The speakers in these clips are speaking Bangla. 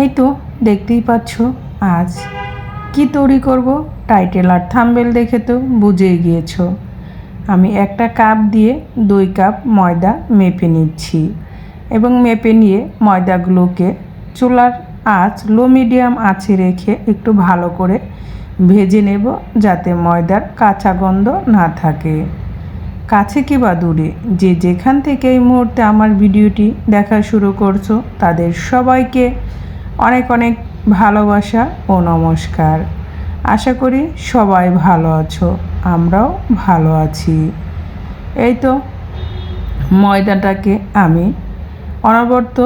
এই তো, দেখতেই পাচ্ছ, আজ কি তৈরি করব? টাইটেল আর থাম্বেল দেখে তো বুঝেই গিয়েছো। আমি একটা কাপ দিয়ে দুই কাপ ময়দা মেপে নিচ্ছি এবং মেপে নিয়ে ময়দাগুলোকে চুলার আঁচ লো মিডিয়াম আঁচে রেখে একটু ভালো করে ভেজে নেব যাতে ময়দার কাঁচা গন্ধ না থাকে। কাছে কি বা দূরে যে যেখান থেকে এই মুহূর্তে আমার ভিডিওটি দেখা শুরু করছ, তাদের সবাইকে অনেক অনেক ভালোবাসা ও নমস্কার। আশা করি সবাই ভালো আছো, আমরাও ভালো আছি। এই তো ময়দাটাকে আমি অনবর্ত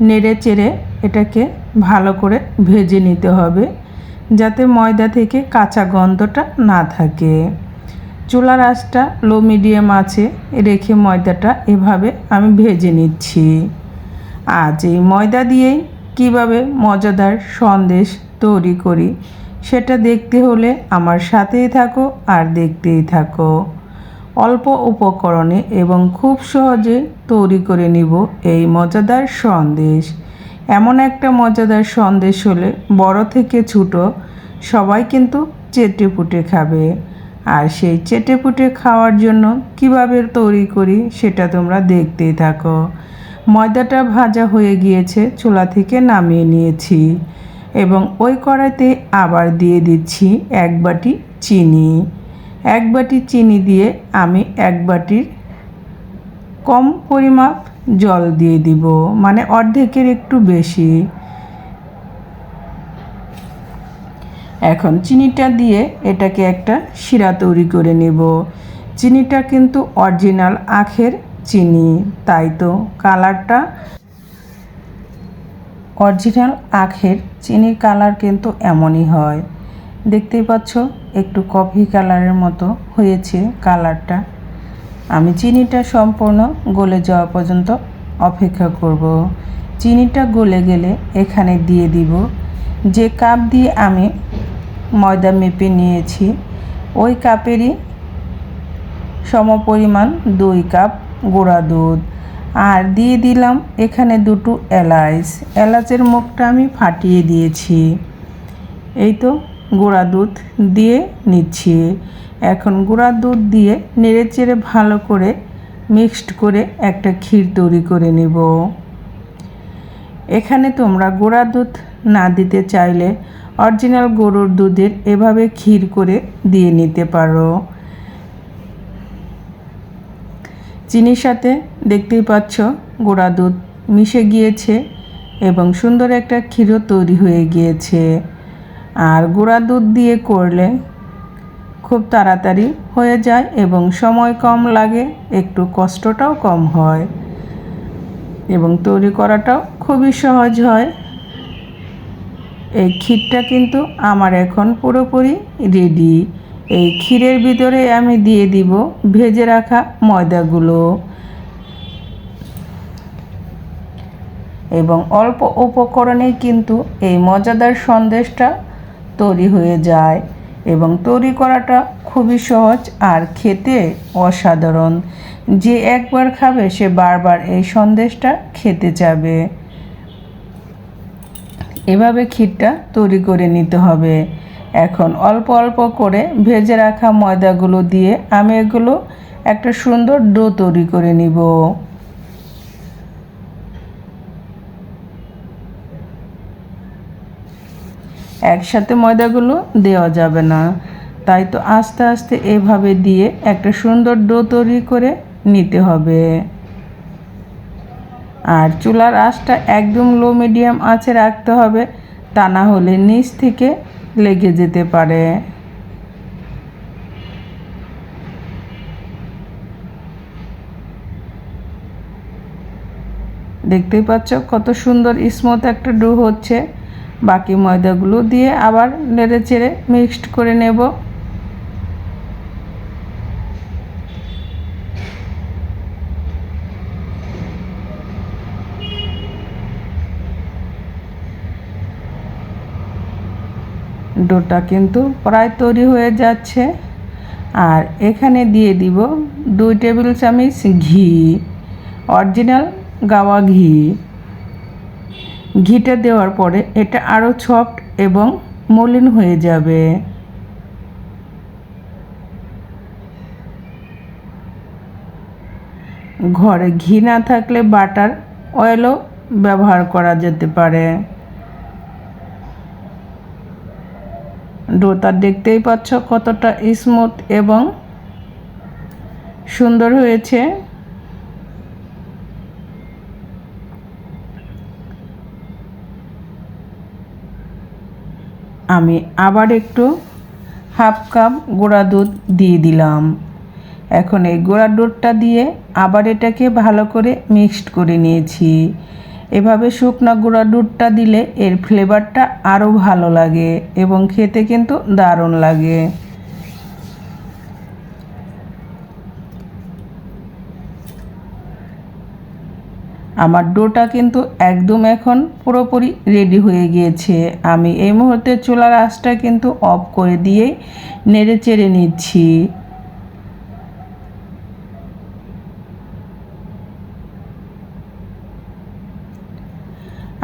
নেড়ে চেড়ে এটাকে ভালো করে ভেজে নিতে হবে, যাতে ময়দা থেকে কাঁচা গন্ধটা না থাকে। চুলার আঁচটা লো মিডিয়াম আছে, রেখে ময়দাটা এভাবে আমি ভেজে নিচ্ছি। আজ এই ময়দা দিয়েই কীভাবে মজাদার সন্দেশ তৈরি করি, সেটা দেখতে হলে আমার সাথেই থাকো আর দেখতেই থাকো। অল্প উপকরণে এবং খুব সহজে তৈরি করে নিব এই মজাদার সন্দেশ। এমন একটা মজাদার সন্দেশ হলে বড় থেকে ছোট সবাই কিন্তু চেটে পুটে খাবে। আর সেই চেটে পুটে খাওয়ার জন্য কীভাবে তৈরি করি সেটা তোমরা দেখতেই থাকো। ময়দাটা ভাজা হয়ে গিয়েছে, চুলা থেকে নামিয়ে নিয়েছি। এবং ওই কড়াইতে আবার দিয়ে দিচ্ছি এক বাটি চিনি। এক বাটি চিনি দিয়ে আমি এক বাটির কম পরিমাপ জল দিয়ে দিব মানে অর্ধেকের একটু বেশি। এখন চিনিটা দিয়ে এটাকে একটা শিরা তৈরি করে নেব। চিনিটা কিন্তু অরিজিনাল আখের চিনি, তাই তো। কালারটা অরিজিনাল আখের, চিনির কালার কিন্তু এমনই হয়। দেখতেই পাচ্ছ, একটু কফি কালারের মতো হয়েছে কালারটা। আমি চিনিটা সম্পূর্ণ গলে যাওয়া পর্যন্ত অপেক্ষা করব। চিনিটা গলে গেলে এখানে দিয়ে দিব। যে কাপ দিয়ে আমি ময়দা মেপে নিয়েছি, ওই কাপেরই সমপরিমাণ দুই কাপ গুঁড়া দুধ। আর দিয়ে দিলাম এখানে দুটো এলাচ। এলাচের মুখটা আমি ফাটিয়ে দিয়েছি। এই তো গুঁড়া দুধ দিয়ে নিচ্ছি। এখন গুঁড়া দুধ দিয়ে নেড়ে চেড়ে ভালো করে মিক্সড করে একটা ক্ষীর তৈরি করে নেব। এখানে তোমরা গুঁড়া দুধ না দিতে চাইলে অরিজিনাল গরুর দুধের এভাবে ক্ষীর করে দিয়ে নিতে পারো। চিনির সাথে দেখতেই পাচ্ছ গুঁড়া দুধ মিশে গিয়েছে এবং সুন্দর একটা ক্ষীরও তৈরি হয়ে গিয়েছে। আর গুঁড়া দুধ দিয়ে করলে খুব তাড়াতাড়ি হয়ে যায় এবং সময় কম লাগে, একটু কষ্টটাও কম হয় এবং তৈরি করাটাও খুবই সহজ হয়। এই ক্ষীরটা কিন্তু আমার এখন পুরোপুরি রেডি এই ক্ষীরের ভিতরে আমি দিয়ে দিব ভেজে রাখা ময়দাগুলো। এবং অল্প উপকরণেই কিন্তু এই মজাদার সন্দেশটা তৈরি হয়ে যায় এবং তৈরি করাটা খুবই সহজ আর খেতে অসাধারণ। যে একবার খাবে সে বারবার এই সন্দেশটা খেতে যাবে এভাবে ক্ষীরটা তৈরি করে নিতে হবে। এখন অল্প অল্প করে ভেজে রাখা ময়দাগুলো দিয়ে আমি এগুলো একটা সুন্দর ডো তৈরি করে নিব। একসাথে ময়দাগুলো দেওয়া যাবে না। তাই তো আস্তে আস্তে এভাবে দিয়ে একটা সুন্দর ডো তৈরি করে নিতে হবে। আর চুলার আঁচটা একদম লো মিডিয়াম আঁচে রাখতে হবে। তা না হলে নিচ থেকে লেগে যেতে পারে। দেখতেই পাচ্ছ কত সুন্দর স্মুথ একটা ডো হচ্ছে। বাকি ময়দাগুলো দিয়ে আবার নেড়ে চেড়ে মিক্সড করে নেব। ডোটা কিন্তু প্রায় তৈরি হয়ে যাচ্ছে। আর এখানে দিয়ে দিব দুই টেবিল চামচ ঘি, অরিজিনাল গাওয়া ঘি। ঘিটা দেওয়ার পরে এটা আরও সফট এবং মলিন হয়ে যাবে। ঘরে ঘি না থাকলে বাটার অয়েলও ব্যবহার করা যেতে পারে। ডোটা দেখতেই পাচ্ছ কতটা স্মুথ এবং সুন্দর হয়েছে। আমি আবার একটু হাফ কাপ গোড়া দুধ দিয়ে দিলাম। এখন এই গুঁড়া দুধটা দিয়ে আবার এটাকে ভালো করে মিক্সড করে নিয়েছি। এভাবে শুকনো গুঁড়া দুধটা দিলে এর ফ্লেভারটা আরও ভালো লাগে এবং খেতে কিন্তু দারুণ লাগে। আমার ডোটা কিন্তু একদম এখন পুরোপুরি রেডি হয়ে গিয়েছে। আমি এই মুহূর্তে চুলার আঁচটা কিন্তু অফ করে দিয়েই নেড়ে চেড়ে নিচ্ছি।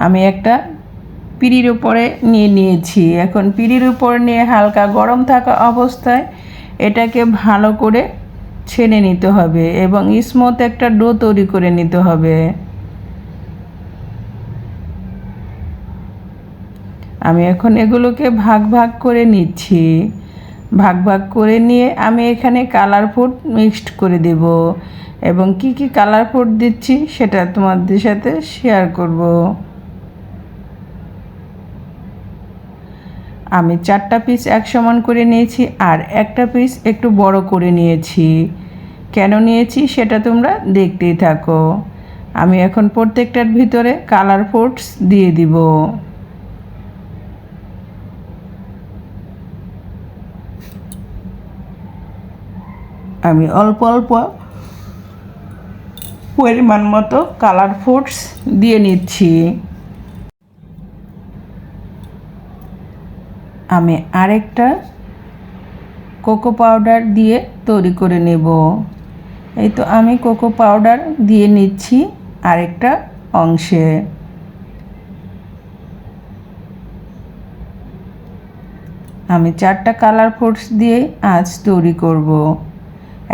আমি একটা পিড়ির উপরে নিয়ে নিয়েছি। এখন পিড়ির উপর নিয়ে হালকা গরম থাকা অবস্থায় এটাকে ভালো করে ছেনে নিতে হবে এবং স্মুথ একটা ডো তৈরি করে নিতে হবে। আমি এখন এগুলোকে ভাগ ভাগ করে নিচ্ছি। ভাগ ভাগ করে নিয়ে আমি এখানে কালার ফুড মিক্সড করে দেব এবং কি কি কালার ফুড দিচ্ছি সেটা তোমাদের সাথে শেয়ার করব। আমি চারটা পিস এক সমান করে নিয়েছি আর একটা পিস একটু বড় করে নিয়েছি। কেন নিয়েছি সেটা তোমরা দেখতেই থাকো। আমি এখন প্রত্যেকটার ভিতরে কালার ফুডস দিয়ে দিব। আমি অল্প অল্প পরিমাণ মতো কালার ফুডস দিয়ে নিচ্ছি। আমি আরেকটা কোকো পাউডার দিয়ে তৈরি করে নেব। এই তো আমি কোকো পাউডার দিয়ে নিচ্ছি আরেকটা অংশে। আমি চারটা কালার ফুডস দিয়ে আজ তৈরি করব।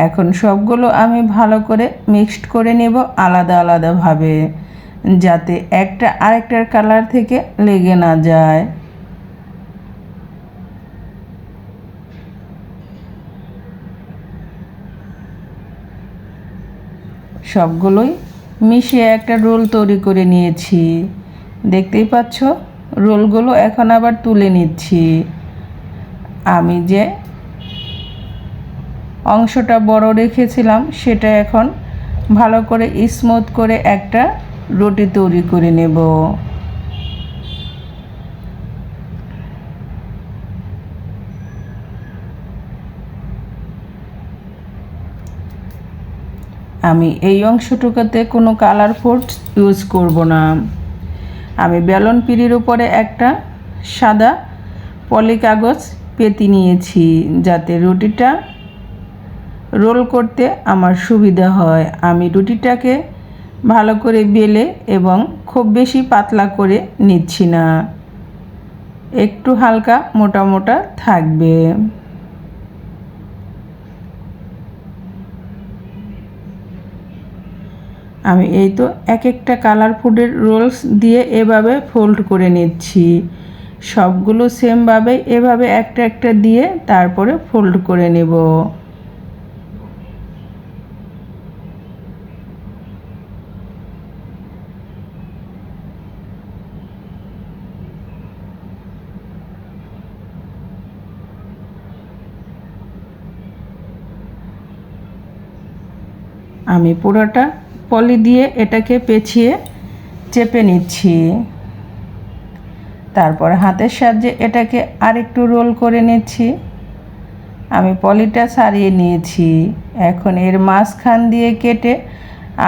এখন সবগুলো আমি ভালো করে মিক্সড করে নেব আলাদা আলাদাভাবে যাতে একটা আরেকটার কালার থেকে লেগে না যায়। সবগুলোই মিশিয়ে একটা রোল তৈরি করে নিয়েছি। দেখতেই পাচ্ছ, রোলগুলো এখন আবার তুলে নিচ্ছি। আমি যে অংশটা বড় রেখেছিলাম, সেটা এখন ভালো করে স্মুথ করে একটা রুটি তৈরি করে নেব। আমি এই অংশটুকুতে কোনো কালার ফুড ইউজ করব না। আমি বেলন পিড়ির উপরে একটা সাদা পলি কাগজ পেতি নিয়েছি যাতে রুটিটা রোল করতে আমার সুবিধা হয়। আমি রুটিটাকে ভালো করে বেলে এবং খুব বেশি পাতলা করে নিচ্ছি না। একটু হালকা মোটা মোটা থাকবে। আমি এই তো এক একটা কালার ফুডের রোলস দিয়ে এভাবে ফোল্ড করে নিচ্ছি। সবগুলো সেমভাবে এভাবে একটা একটা দিয়ে তারপরে ফোল্ড করে নেব। আমি পুরোটা পলি দিয়ে এটাকে পেঁচিয়ে চেপে নিচ্ছি। তারপর হাতের সাহায্যে এটাকে আরেকটু রোল করে নিচ্ছি। আমি পলিটা সারিয়ে নিয়েছি। এখন এর মাঝখান দিয়ে কেটে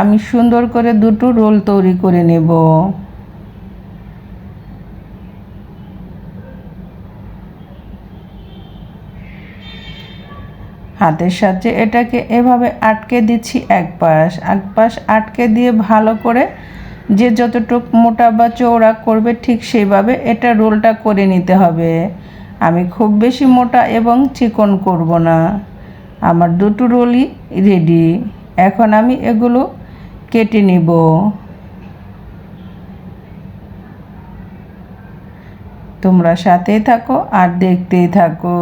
আমি সুন্দর করে দুটো রোল তৈরি করে নেব। হাতের সাহায্যে এটাকে এভাবে আটকে দিচ্ছি এক পাশ এক পাশ আটকে দিয়ে ভালো করে যে যতটুক মোটা বা চৌড়া করবে ঠিক সেইভাবে এটা রোলটা করে নিতে হবে। আমি খুব বেশি মোটা এবং চিকন করব না। আমার দুটো রোলই রেডি। এখন আমি এগুলো কেটে নিব। তোমরা সাথেই থাকো আর দেখতেই থাকো।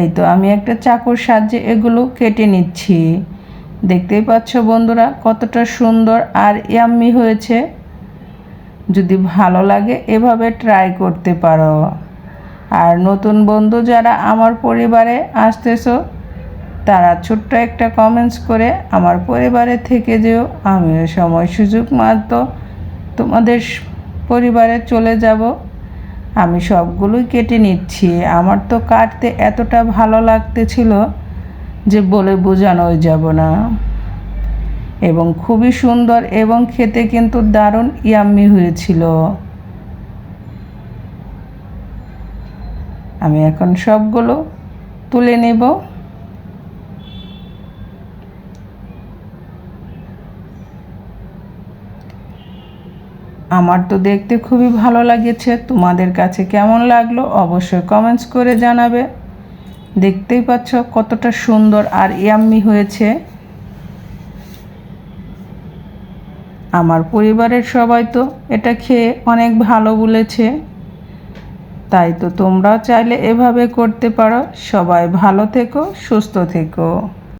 এই তো আমি একটা চাকুর সাহায্যে এগুলো কেটে নিচ্ছি। দেখতেই পাচ্ছ বন্ধুরা, কতটা সুন্দর আর ইয়াম্মি হয়েছে। যদি ভালো লাগে এভাবে ট্রাই করতে পারো। আর নতুন বন্ধু যারা আমার পরিবারে আসতেছো, তারা ছোট্ট একটা কমেন্টস করে আমার পরিবারে থেকে যেও। আমিও সময় সুযোগ মাত্র তোমাদের পরিবারে চলে যাব। আমি সবগুলোই কেটে নিচ্ছি। আমার তো কাটতে এতটা ভালো লাগতেছিল যে বলে বোঝানোই যাব না। এবং খুবই সুন্দর এবং খেতে কিন্তু দারুণ ইয়াম্মি হয়েছিল। আমি এখন সবগুলো তুলে নেব। আমার তো দেখতে খুবই ভালো লাগেছে। তোমাদের কাছে কেমন লাগল অবশ্যই কমেন্টস করে জানাবে। দেখতেই পাচ্ছ কতটা সুন্দর আর ইয়াম্মি হয়েছে। আমার পরিবারের সবাই তো এটা খেয়ে অনেক ভালো বলেছে। তাই তো তোমরাও চাইলে এভাবে করতে পারো। সবাই ভালো থেকো, সুস্থ থেকো।